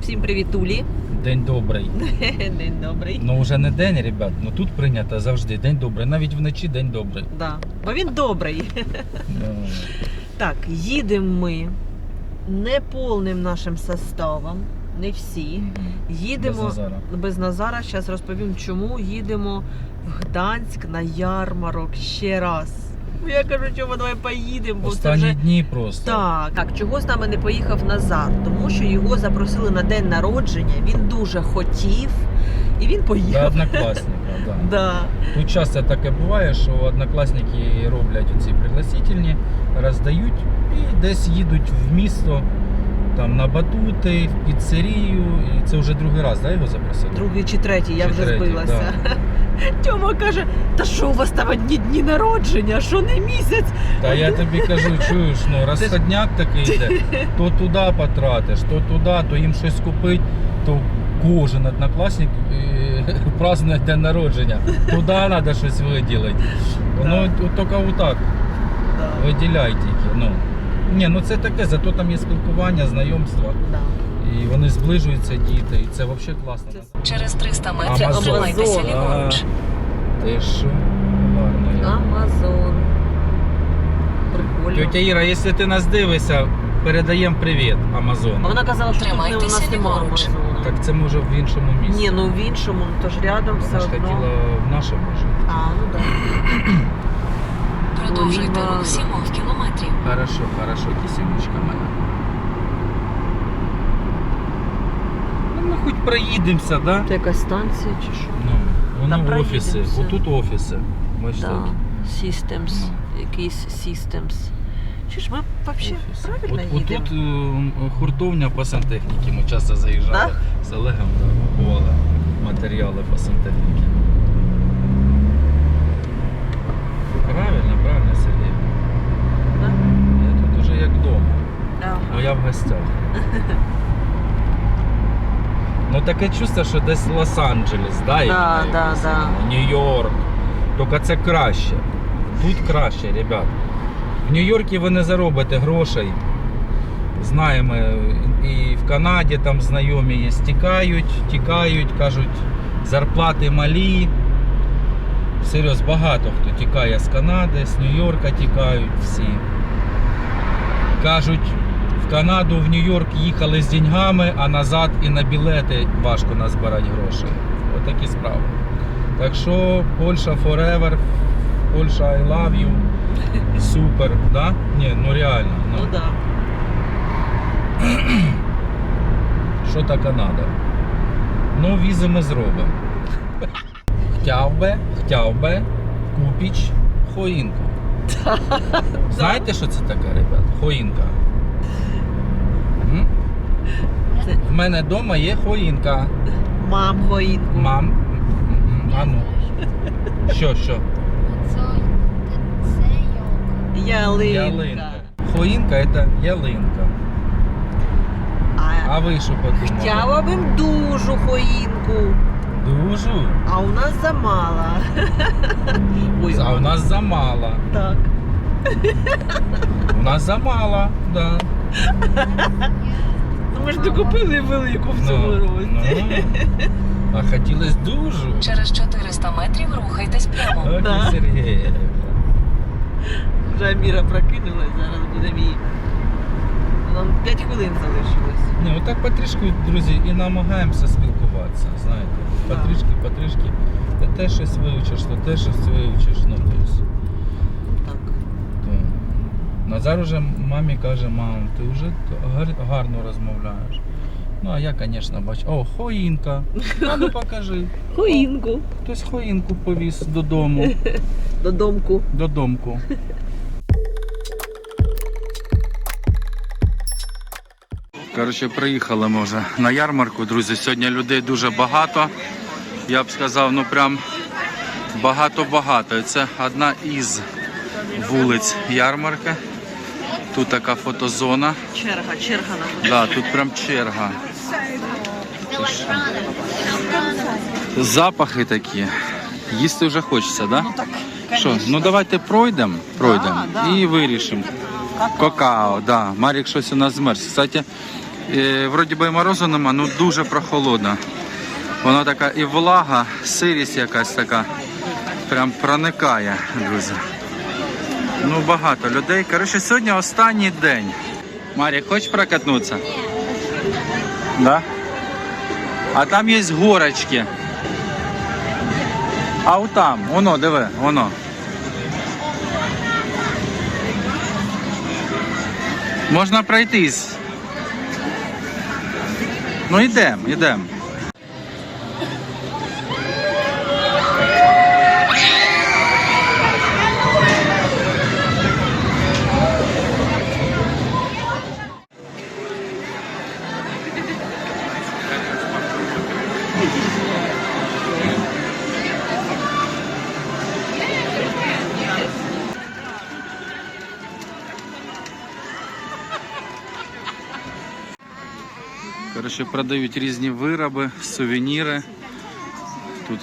Всім привітулі. День добрий. День добрий. Ну вже не день, ребят. Ну тут прийнято завжди день добрий. Навіть вночі день добрий. Да. Бо він добрий. Ну, Так, їдемо ми не повним нашим составом, не всі. Їдемо Без Назара. без Назара. Зараз розповім, чому їдемо в Гданськ на ярмарок ще раз. Я кажу, чому давай поїдемо, бо це вже дні просто. Так, так, чого з нами не поїхав Назар? Тому що його запросили на день народження. Він дуже хотів, і він До поїхав. однокласника, да. Да. Тут часто таке буває, що однокласники роблять оці пригласительні, роздають і десь їдуть в місто, там на батути, в піцерію. І це вже другий раз, да, його запросили? Другий чи третій, я Чи вже третій, збилася. Тьома каже: та що у вас там одні дні народження, що не місяць? Та я тобі кажу, чуєш, ну розходняк такий йде, то туди потратиш, то туди, то їм щось купить, то кожен однокласник е, празднує день народження. Туди треба щось виділити. Воно тільки отак виділяй тільки. Ну. Ні, ну це таке, зато там є спілкування, знайомства. І вони зближуються діти, і це взагалі класно. Це- Через 300 метрів Амазон. Амазон. ліворуч. Ти що? Гарно. я. Амазон. Прикольно. Тетя Іра, якщо ти нас дивишся, передаємо привіт Амазону. Вона казала, що тут не, у Тримайтеся нас немає ліворуч. Амазону. Так це може в іншому місці. Ні, ну в іншому, ну, то ж рядом все Вона ж одно. хотіла в нашому жити. А, ну так. Продовжуйте рух 7 кілометрів. Хорошо, хорошо, кисімочка моя. Ну, ми хоч проїдемося, да? Це якась станція чи що? Ну, воно Та офіси. проїдемося. Отут офіси. Бачите? Да. Systems, Ну. якийсь Systems. Чи ж ми взагалі Офіси. правильно От, їдемо? отут е, хуртовня по сантехніці. Ми часто заїжджали Да? з Олегом, да, купували матеріали по сантехніці. Правильно, правильно, Сергій. Да? Я тут уже як вдома. Ага. Ну я в гостях. Ну таке чувство, що десь Лос-Анджелес, да? як Да, да, Нью-Йорк. Тільки це краще. Тут краще, ребят. В Нью-Йорку ви не заробите грошей. Знаємо, і в Канаді там знайомі є, тікають, тікають, кажуть, зарплати малі. Серйоз, багато хто тікає з Канади, з Нью-Йорка тікають всі. Кажуть, в Канаду, в Нью-Йорк їхали з деньгами, а назад і на білети важко назбирати гроші. Отакі справи. Так що Польща forever, Польща I love you. Супер, да? Ні, ну реально. Ну Ну, да. що та Канада? Ну, візи ми зробимо. Хотів би, хотів би купіч хоїнку. Знаєте, що це таке, ребят? Хоїнка. М? Це В мене вдома є хоїнка. мам гоїнку. Мам. м, А ну. Що, що? Ялинка. Ялинка. Хоїнка це ялинка. А А, ви що подумали? хотіла б дуже хоїнку, Дуже. а у нас замало. Ой, А у нас замало. так. У нас замало, да. Ми докупили велику в цьому Ну, році. ну. А хотілося дуже. Через 400 метрів рухайтесь прямо. Ох, Да. Сергій. Вже Аміра прокинулась, зараз буде мій. Нам 5 хвилин залишилось. Ні, отак потрішку, друзі, і намагаємося спілкуватися. Знаєте, потрішки, потрішки. Ти те щось вивчиш, то те щось вивчиш. Ну, тобто, то. Назар уже мамі каже, мам, ти вже гарно розмовляєш. Ну, а я, звісно, бачу. О, хоїнка. А ну покажи. Хоїнку. Хтось хоїнку повіз додому. Додомку. Додомку. Коротше, приїхали ми вже на ярмарку, друзі. Сьогодні людей дуже багато. Я б сказав, ну прям багато-багато. Це одна із вулиць ярмарки. Тут така фотозона. Черга, черга на. Да, тут прям черга. Запахи такі. Їсти вже хочеться? Да? Ну так, Що, ну давайте пройдемо, пройдемо Да, да. і вирішимо. Какао, да. Марік щось у нас змерз. Кстати, І, вроді би і морозу нема, ну дуже прохолодно. Воно така і влага, сирість якась така. Прям проникає, друзі. Ну, багато людей. Коротше, сьогодні останній день. Марі, хочеш прокатнутися? Да? А там є горочки. А отам, воно, диви, воно. Можна пройтись. Ну йдемо, йдемо. Коротше, продають різні вироби, сувеніри. Тут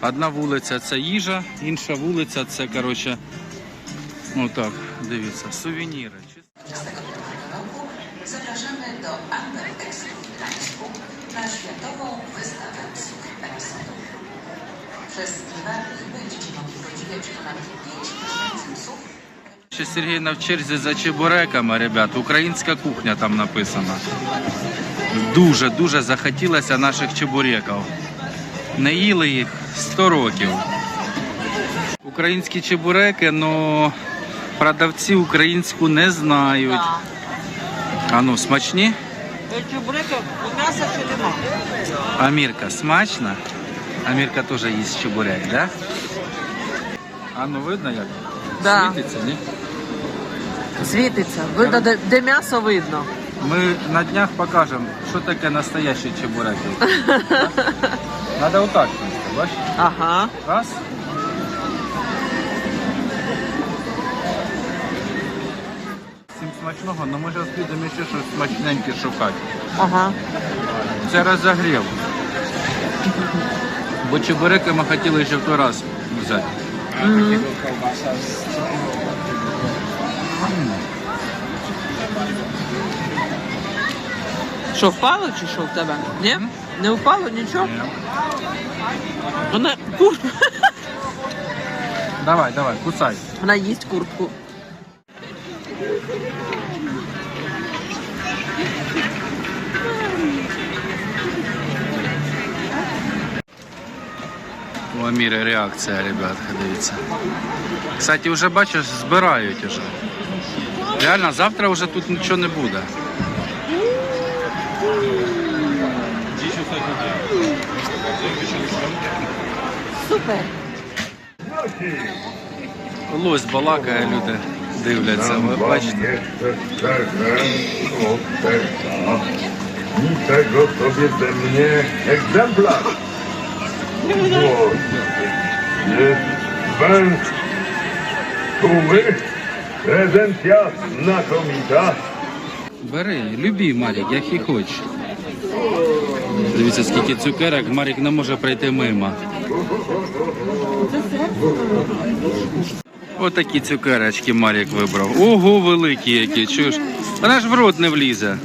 одна вулиця це їжа, інша вулиця це, коротше, отак, дивіться, сувеніри. Zapraszamy do Amber Expo Światową Wystawę Psów Ersonu. Przez dwa dni będziecie mogli podziwiać ponad 5 tysięcy psów Ще Сергій на черзі за чебуреками, ребят. Українська кухня там написана. Дуже дуже захотілося наших чебуреків. Не їли їх 100 років. Українські чебуреки, але продавці українську не знають. А ну, смачні? Чебурека, у м'яса чи нема? Амірка, смачно? Амірка теж їсть чебурек, да? А ну видно як? Да. Світиться, ні? Світиться. Видно, де, де м'ясо видно. Ми на днях покажемо, що таке настоящий чебурек. Надо отак, бачиш? Ага. Раз. Всім смачного, але ми зараз підемо ще щось смачненьке шукати. Ага. Це розогрів. Бо чебуреки ми хотіли ще в той раз взяти. Що, впало чи що в тебе? Ні? Не впало нічого? Вона куртку. Давай, давай, кусай. Вона їсть куртку. У Аміри реакція, ребят, дивіться. Кстати, вже бачиш, збирають уже. Реально, завтра вже тут нічого не буде. Супер. Лось балакає, люди дивляться. Ви бачите? Niczego sobie ze mnie egzemplarz. Węż tłumy, prezencja znakomita. Бери, любі, Марік, як і хочеш. Дивіться, скільки цукерок, Марік не може пройти мимо. Отакі цукерочки Марік вибрав. Ого, великі які, чуєш? Вона ж в рот не влізе.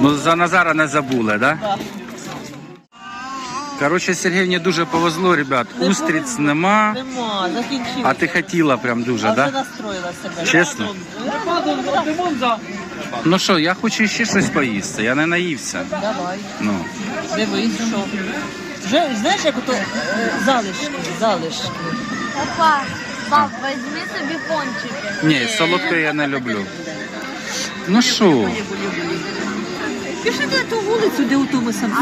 Ну, за Назара не забули, да? Коротше, Сергіївні дуже повезло, ребят. Устриць нема. Нема, закінчилася. А ти хотіла прям дуже, вже да? настроїла себе. Чесно? Ну що, я хочу ще щось поїсти, я не наївся. Давай, Ну. дивись, що. Вже, знаєш, як ото е, залишки, залишки. Папа, пап, возьми собі пончики. Ні, солодке я не люблю. Ну що, Пішли на ту вулицю, де ото ми сам.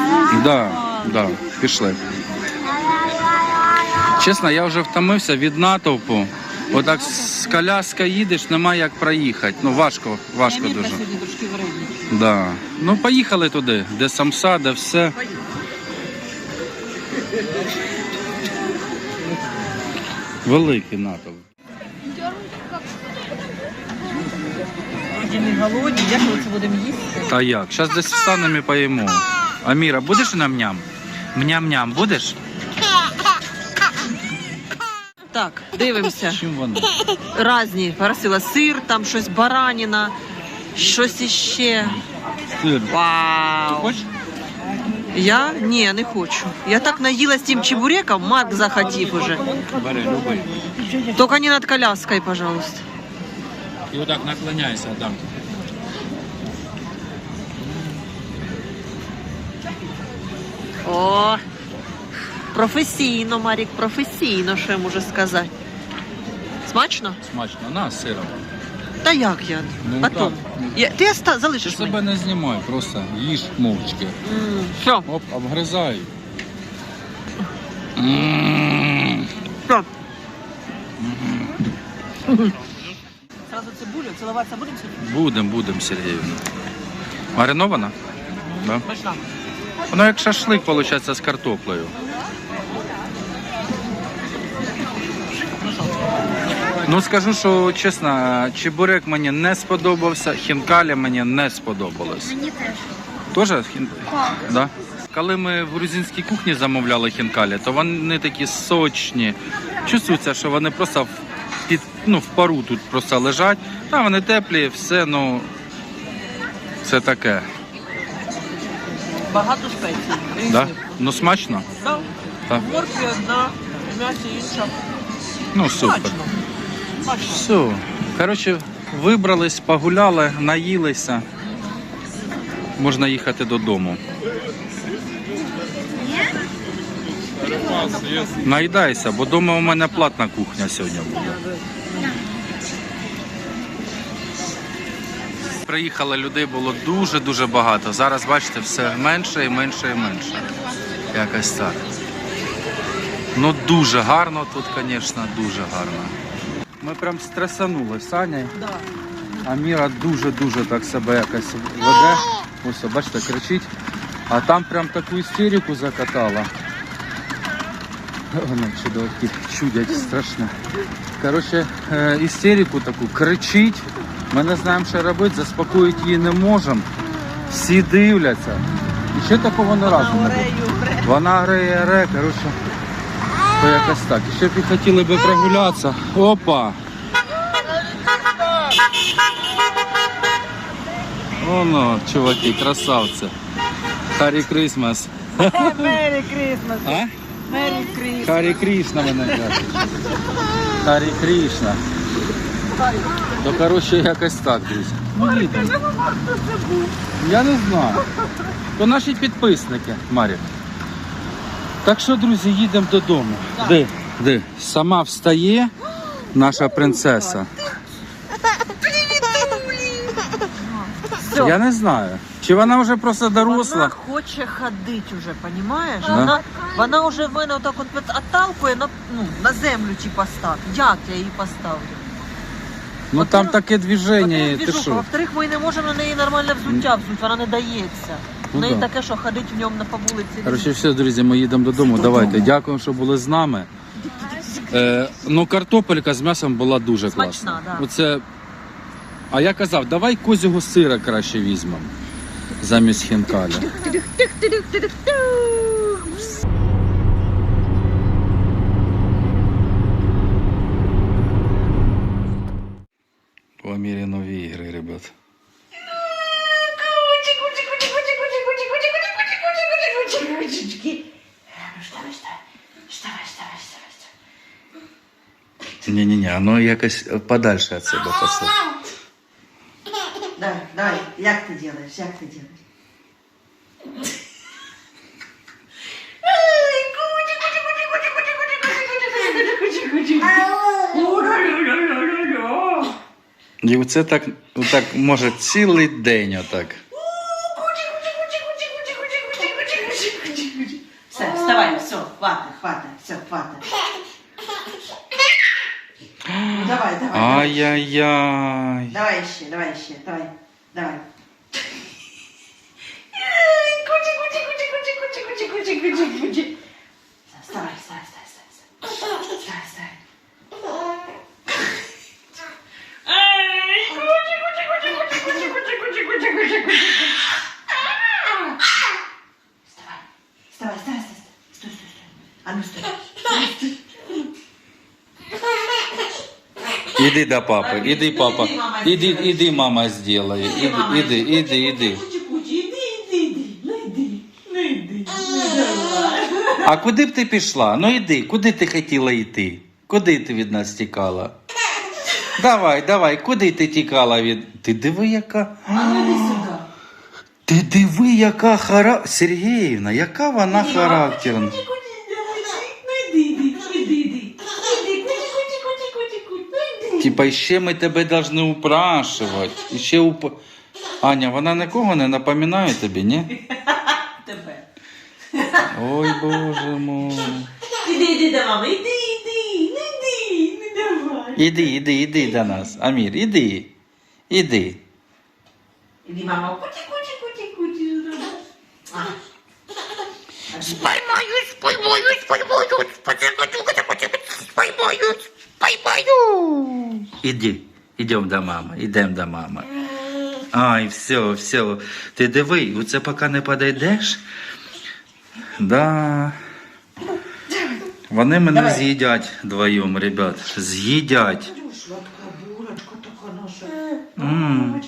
да, да, пішли. Чесно, я вже втомився від натовпу. Отак з коляска їдеш, немає як проїхати. Ну важко, важко дуже. сьогодні трошки вредні. Да. Ну поїхали туди, де самса, де все. Великий натовп. Вроді ми голодні, як ми це будемо їсти? Та як? Зараз десь встанемо і поїмо. Аміра, будеш нам-ням? Мням-ням будеш? Так, дивимося. Чим вони? Разні. Просила сир, там щось бараніна, щось іще. Сир. Вау! Хочеш? Я? Ні, не хочу. Я так наїлась тим чебуреком, Марк захотів уже. Бери, люби. Только не над коляской, пожалуйста. І отак наклоняйся, Адам. О, професійно, Марік, професійно, що я можу сказати. Смачно? Смачно. На з сиром. Та як я? Ну, Потом. так. Я, ти оста, Ти залишиш себе мені? не знімай, просто їж мовчки. Все, Оп, обгризай. Все. Сразу цибулю, цілуватися будемо сьогодні? Будем, будем, Сергіївна. Маринована? Да. Смачно. Воно як шашлик, виходить, з картоплею. Ну скажу, що чесно, чебурек мені не сподобався, хінкалі мені не сподобалось. Мені теж. Тоже хін... да? Коли ми в грузинській кухні замовляли хінкалі, то вони такі сочні. Чувствується, що вони просто в, під, ну, в пару тут просто лежать. Та вони теплі, все, ну це таке. Багато спецій. Да? Ну смачно? Да. Так. В моркві одна, в м'ясі інша. Ну супер. Смачно. Все. Коротше, вибрались, погуляли, наїлися. Можна їхати додому. Наїдайся, бо вдома у мене платна кухня сьогодні буде. Приїхали людей було дуже-дуже багато. Зараз, бачите, все менше і менше і менше. Якось так. Ну дуже гарно тут, звісно, дуже гарно. Ми прям стресанули з Санєю. Да. А Міра дуже-дуже так себе якось веде. Ось, бачите, кричить. А там прям таку істерику закатала. Вони чудовки чудять страшно. Коротше, е, істерику таку кричить. Ми не знаємо, що робити, заспокоїти її не можемо. Всі дивляться. І ще такого не разу не було. Вона грає ре, коротше. То якось так. Ще б і хотіли би прогулятися. Опа! Оно, чуваки, красавці. Харі Крисмас. Мері Крисмас. А? Мері Крисмас. Харі Кришна мене кажуть. Харі Кришна. То коротше якось так, друзі. Ну. Я не знаю. То наші підписники, Марік. Так що, друзі, їдемо додому. Де? Де? Сама встає наша принцеса. Я не знаю. Чи вона вже просто доросла? Вона хоче ходити вже? Да. Вона, вона вже в мене отак от отталкує на, ну, на землю типа став. Як я її поставлю? Ну там таке движення? Во-вторых, ми не можемо на неї нормальне взуття взути, вона не дається. Ну ну і таке, що ходить в ньому на по вулиці. Короче, все, друзі, ми їдемо додому. Давайте. Дякуємо, що були з нами. Е, ну, картопелька з м'ясом була дуже класна. Да. Оце... А я казав, давай козього сира краще візьмемо замість хінкаля. Ні-ні-ні, воно якось подальше від себе посиль. Давай, давай, як ти робиш, як ти робиш? І оце так, отак може цілий день отак. Хватит, хватит, все, хватай. Ну, давай, давай. давай. Ай-яй-яй. Давай еще, давай еще, давай, давай. Вставай, вставай, вставай, вставай. Вставай, вставай. Вставай, вставай, вставай, вставай. Стой, стой, стой. А ну стой. Стой, стой. Іди до папи, іди, ну, папа. іди, Іди, мама зробить. Іди, іди, іди, іди. Іди, іди, іди. Ну йди, ну йди. А куди б ти пішла? Ну йди, куди ти хотіла йти? Куди ти від нас тікала? Давай, давай, куди ти тікала від. Ти диви, яка. Ну. Ти диви, яка хара. Сергіївна, яка вона характерна. Кучі, ну йди, іди, іди, іди. Іди, кучі, кучі, кучі, кучі, кучі, ну йди. Типа, ще ми тебе повинні упрашувати. І ще уп... Аня, вона нікого не напоминає тобі, ні? Тебе. Ой, боже мой. Іди, іди до мами, іди, іди, ну йди, ну давай. Іди, іди, іди до нас. Амір, іди. Іди. Іди, мама, кучі, кучі, кучі, кучі. А. Споймаю, споймаю, споймаю, споймаю, споймаю. Іди, ідемо до мами, ідемо до мами. Ай, все, все. Ти диви, оце поки не подійдеш. Да. Вони мене з'їдять вдвоєм, ребят. З'їдять. Сладка булочка така наша. М.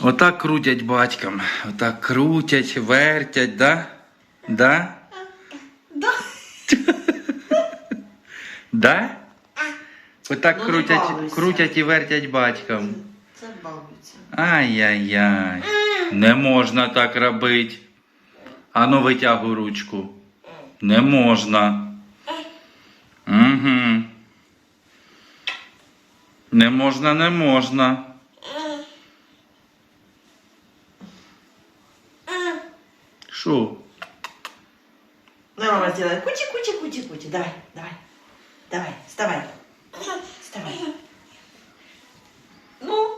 Отак крутять батькам. Отак крутять, вертять? Да? Да. Да? Отак Ну, крутять, балуйся. крутять і вертять батькам. Це балується. Ай-яй-яй. Не можна так робити. Ану, витягуй ручку. Не можна. Угу. Не можна, не можна. Ну, мама сделай. Кучи, кучи, кучи, кучи. Давай, давай. Давай, вставай. Вставай. Ну,